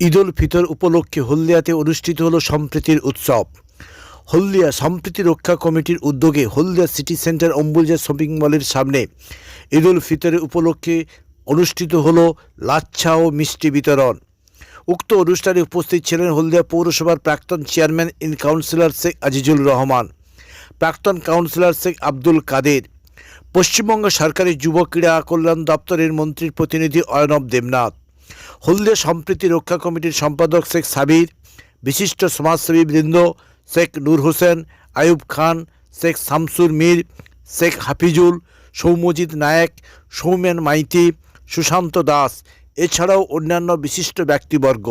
ঈদ উল ফিতর উপলক্ষে হলদিয়াতে অনুষ্ঠিত হলো সম্প্রীতির উৎসব। হলদিয়া সম্প্রীতি রক্ষা কমিটির উদ্যোগে Haldia city centre Ambuja shopping মলের সামনে ঈদ উল ফিতরের উপলক্ষে অনুষ্ঠিত হলো লাচ্ছা ও মিষ্টি বিতরণ। উক্ত অনুষ্ঠানে উপস্থিত ছিলেন হলদিয়া পৌরসভার প্রাক্তন chairman in councillor Sheikh Azizul Rahman, প্রাক্তন কাউন্সিলর শেখ আব্দুল কাদের, পশ্চিমবঙ্গ সরকারের যুব ক্রীড়া কল্যাণ দপ্তরের মন্ত্রীর প্রতিনিধি অয়নব দেবনাথ। হলদিয়া সম্প্রীতি রক্ষা কমিটির সম্পাদক শেখ সাবির, বিশিষ্ট সমাজসেবী বৃন্দ শেখ নূর হোসেন, আয়ুব খান, শেখ শামসুর মীর, শেখ হাফিজুল সৌম্যজিৎ নায়েক, সৌমেন মাইতি, সুশান্ত দাস, এছাড়াও অন্যান্য বিশিষ্ট ব্যক্তিবর্গ।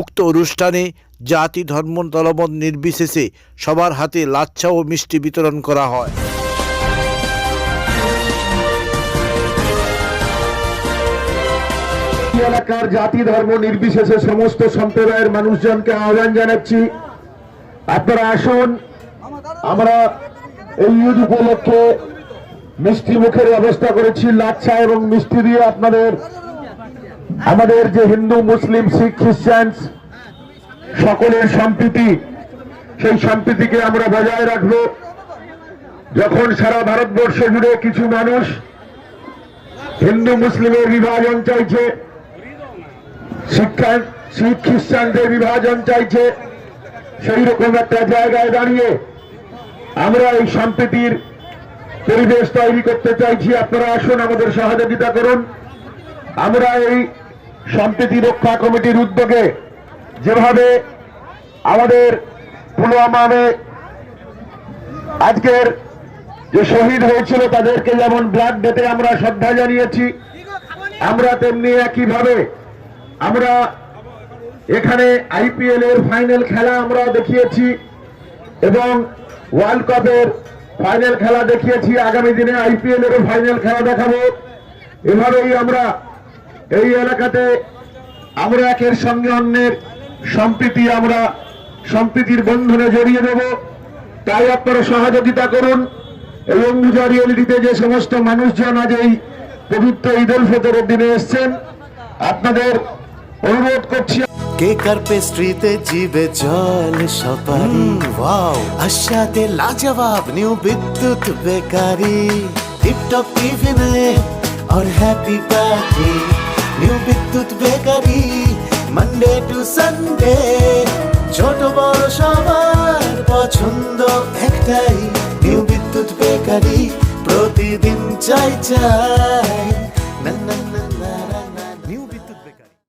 উক্ত অনুষ্ঠানে জাতি ধর্ম দলমত নির্বিশেষে সবার হাতে লাচ্ছা ও মিষ্টি বিতরণ করা হয়। এই এলাকার জাতি, ধর্ম নির্বিশেষে সমস্ত সম্প্রদায়ের মানুষজনকে আহ্বান জানাচ্ছি। আপনারা আসুন। আমরা এই ঈদ উপলক্ষে মিষ্টি মুখের ব্যবস্থা করেছি, লাচ্ছা এবং মিষ্টি দিয়ে আপনাদের, আমাদের যে হিন্দু, মুসলিম, শিখ খ্রিস্টান সকলের সম্প্রীতি, সেই সম্প্রীতিকে আমরা বজায় রাখব। যখন সারা ভারতবর্ষ জুড়ে কিছু মানুষ হিন্দু, মুসলিমের বিভাজন চাইছে শিক্ষা শিখ খ্রিস্টানদের বিভাজন চাইছে, সেই রকম একটা জায়গায় দাঁড়িয়ে আমরা এই সম্প্রীতির পরিবেশ তৈরি করতে চাইছি। আপনারা আসুন, আমাদের সহযোগিতা করুন। আমরা এই সম্প্রীতি রক্ষা কমিটির উদ্যোগে যেভাবে আমাদের পুলওয়ামামে আজকের যে শহীদ হয়েছিল, তাদেরকে যেমন ব্লাড ডেতে আমরা শ্রদ্ধা জানিয়েছি, আমরা তেমনি একইভাবে আমরা এখানে আইপিএল এর ফাইনাল খেলা আমরা দেখিয়েছি এবং ওয়ার্ল্ড কাপের ফাইনাল খেলা দেখিয়েছি। আগামী দিনে আইপিএল এর ফাইনাল খেলা দেখাবো। এভাবেই আমরা এই এলাকাতে আমরা একের সঙ্গে অন্যের সম্প্রীতি, আমরা সম্প্রীতির বন্ধনে জড়িয়ে দেব। তাই আপনারা সহযোগিতা করুন এই অম্বুজা রিয়েলিটিতে যে সমস্ত মানুষজন আজ এই পবিত্র ঈদ উল ফিতরের দিনে এসছেন, আপনাদের অনুরোধ করছি কেক আর পেস্ট্রিতে জিবে জল সপারি ওয়াও আশাতে লাজবাব নিউ বিদ্যুৎ বেকারি টিপটপ টিফিনে और happy party new Bidyut bakery Monday to Sunday ছোট বড় সবার পছন্দ একটাই নিউ বিদ্যুৎ বেকারি প্রতিদিন চাই চাই